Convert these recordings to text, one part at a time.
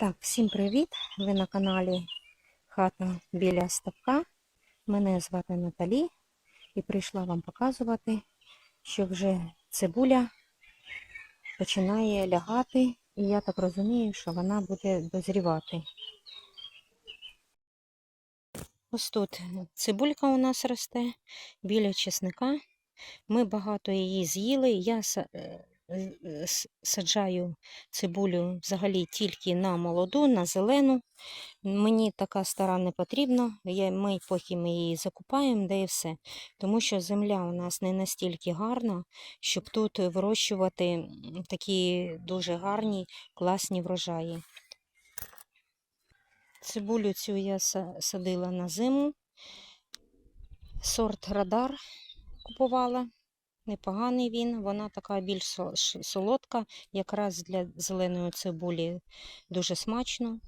Так, всім привіт! Ви на каналі Хата біля ставка. Мене звати Наталі і прийшла вам показувати, що вже цибуля починає лягати, і я так розумію, що вона буде дозрівати. Ось тут цибулька у нас росте біля чесника. Ми багато її з'їли. Я е, саджаю цибулю взагалі тільки на молоду, на зелену. Мені така стара не потрібна. Я, ми її закупаємо, де і все. Тому що земля у нас не настільки гарна, щоб тут вирощувати такі дуже гарні, класні врожаї. Цибулю цю я садила на зиму. Сорт радар купувала. Непоганий він, вона така більш солодка, якраз для зеленої цибулі дуже смачно.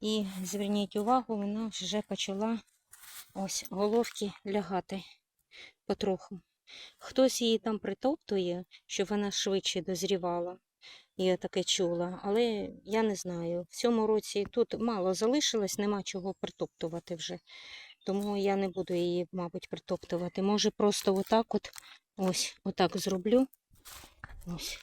І зверніть увагу, вона вже почала ось головки лягати потроху. Хтось її там притоптує, щоб вона швидше дозрівала. Я таке чула, але я не знаю. В цьому році тут мало залишилось, нема чого притоптувати вже. Тому я не буду її, мабуть, притоптувати. Може, просто отак от, ось, отак зроблю. Ось.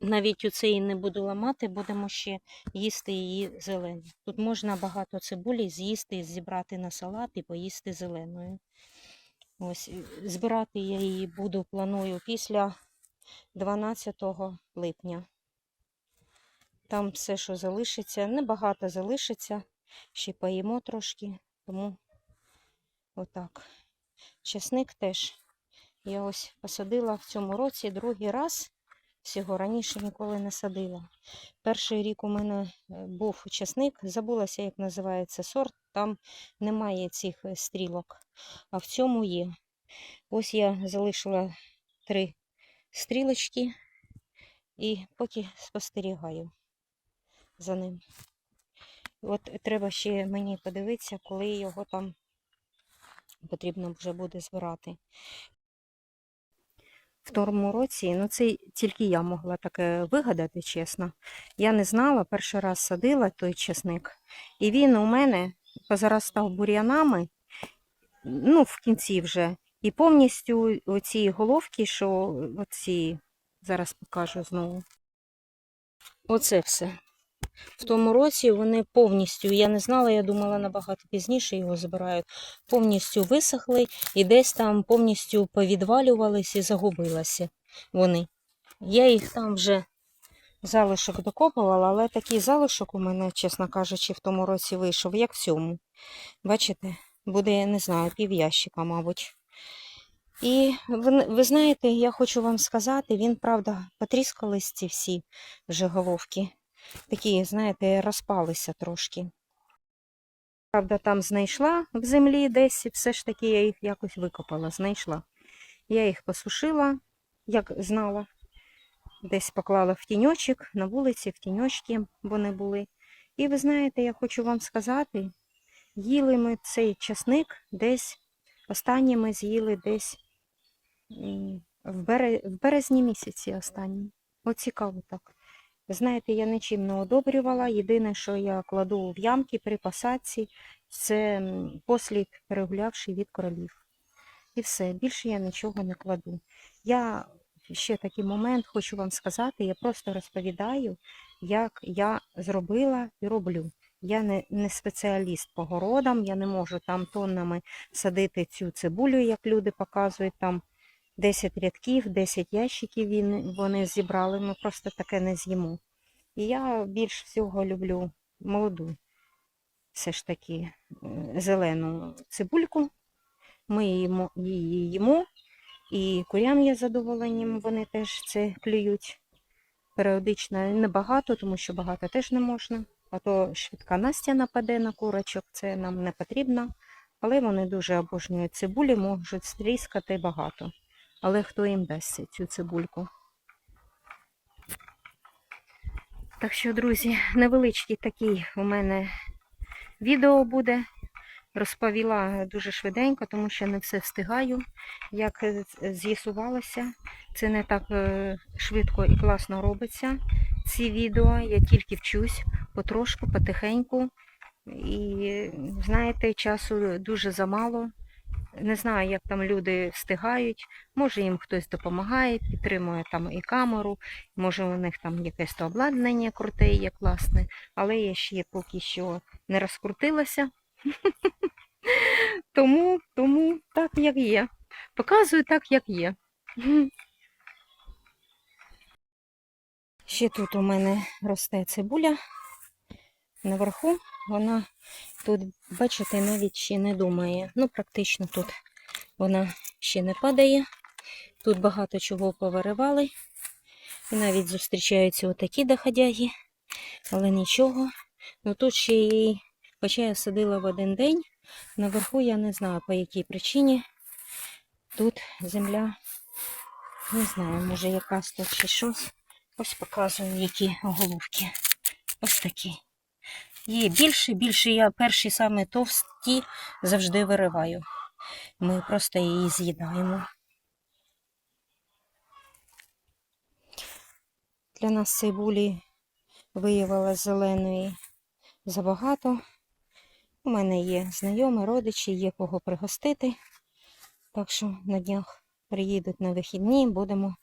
Навіть оце і не буду ламати, будемо ще їсти її зелену. Тут можна багато цибулі з'їсти, зібрати на салат і поїсти зеленою. Ось, збирати я її буду, планую після 12 липня. Там все, що залишиться, небагато залишиться, ще поїмо трошки, тому отак. Чесник теж я ось посадила в цьому році другий раз. Всього раніше ніколи не садила. Перший рік у мене е, був чесник, забулася, як називається сорт, там немає цих е, стрілок, а в цьому є. Ось я залишила три стрілочки і поки спостерігаю за ним. От треба ще мені подивитися, коли його там потрібно вже буде збирати. В тому році, ну це тільки я могла таке вигадати, чесно. Я не знала, перший раз садила той чесник, і він у мене позаростав бур'янами, ну, в кінці вже. І повністю оці головки, що оці, зараз покажу знову. Оце все. В тому році вони повністю, я не знала, я думала набагато пізніше його збирають, повністю висохли і десь там повністю повідвалювалися і загубилися вони. Я їх там вже залишок докопувала, але такий залишок у мене, чесно кажучи, в тому році вийшов, як в цьому. Бачите, буде, я не знаю, пів'ящика, мабуть. І ви, ви знаєте, я хочу вам сказати, він, правда, потріскались ці всі вже головки такі, знаєте, розпалися трошки. Правда, там знайшла в землі десь, і все ж таки я їх якось викопала, знайшла. Я їх посушила, як знала. Десь поклала в тіньочок, на вулиці, в тіньочки вони були. І ви знаєте, я хочу вам сказати, їли ми цей часник десь, останній ми з'їли десь в, бере- в березні місяці останній. От цікаво так. Знаєте, я нічим не одобрювала. Єдине, що я кладу в ямки при посадці, це послід перегулявший від королів. І все, більше я нічого не кладу. Я ще такий момент хочу вам сказати, я просто розповідаю, як я зробила і роблю. Я не, не спеціаліст по городам, я не можу там тоннами садити цю цибулю, як люди показують, там 10 рядків, 10 ящиків він, вони зібрали, ми просто таке не з'їмо. І я більш всього люблю молоду, все ж таки е, зелену цибульку. Ми її їмо, і курям є задоволенням, вони теж це клюють періодично. Небагато, тому що багато теж не можна. А то швидка Настя нападе на курочок, це нам не потрібно. Але вони дуже обожнюють цибулі, можуть стріскати багато. Але хто їм дасть цю цибульку? Так що, друзі, невеличкий такий у мене відео буде. Розповіла дуже швиденько, тому що не все встигаю. Як з'ясувалося, це не так е, швидко і класно робиться. Ці відео я тільки вчусь. потрошку, потихеньку. І знаєте, часу дуже замало. Не знаю, як там люди встигають. Може їм хтось допомагає, підтримує там і камеру, може у них там якесь то обладнання круте є класне, але я ще поки що не розкрутилася. Тому, тому так як є. Показую так, як є. Ще тут у мене росте цибуля. Наверху вона тут, бачите, навіть ще не думає. Ну, практично тут вона ще не падає. Тут багато чого повиривали. І навіть зустрічаються отакі доходяги, але нічого. Ну тут ще і, хоча я садила в один день, наверху я не знаю по якій причині. Тут земля, не знаю, може якась тут чи щось. Ось показую, які головки. Ось такі. Є більше, більше я перші саме товсті завжди вириваю. Ми просто її з'їдаємо. Для нас цибулі виявилось зеленої забагато. У мене є знайомі, родичі, є кого пригостити. Так що на днях приїдуть на вихідні, будемо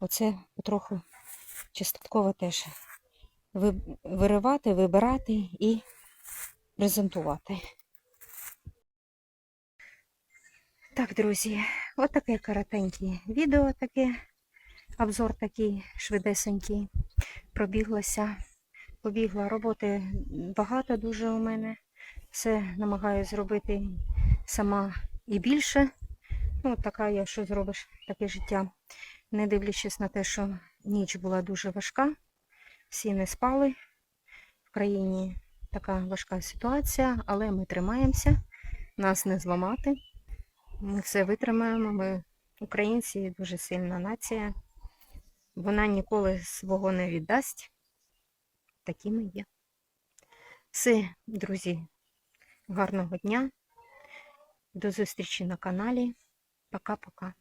оце потроху частково теж виривати, вибирати і презентувати. Так, друзі, от таке коротеньке відео, таке, обзор такий швидесенький. Пробіглася, побігла. Роботи багато дуже у мене. Все намагаюся зробити сама і більше. Ну, така я, що зробиш, таке життя. Не дивлячись на те, що ніч була дуже важка, всі не спали. В країні така важка ситуація, але ми тримаємося, нас не зламати. Ми все витримаємо. Ми українці дуже сильна нація. Вона ніколи свого не віддасть. Такі ми є. Все, друзі, гарного дня. До зустрічі на каналі. Пока-пока.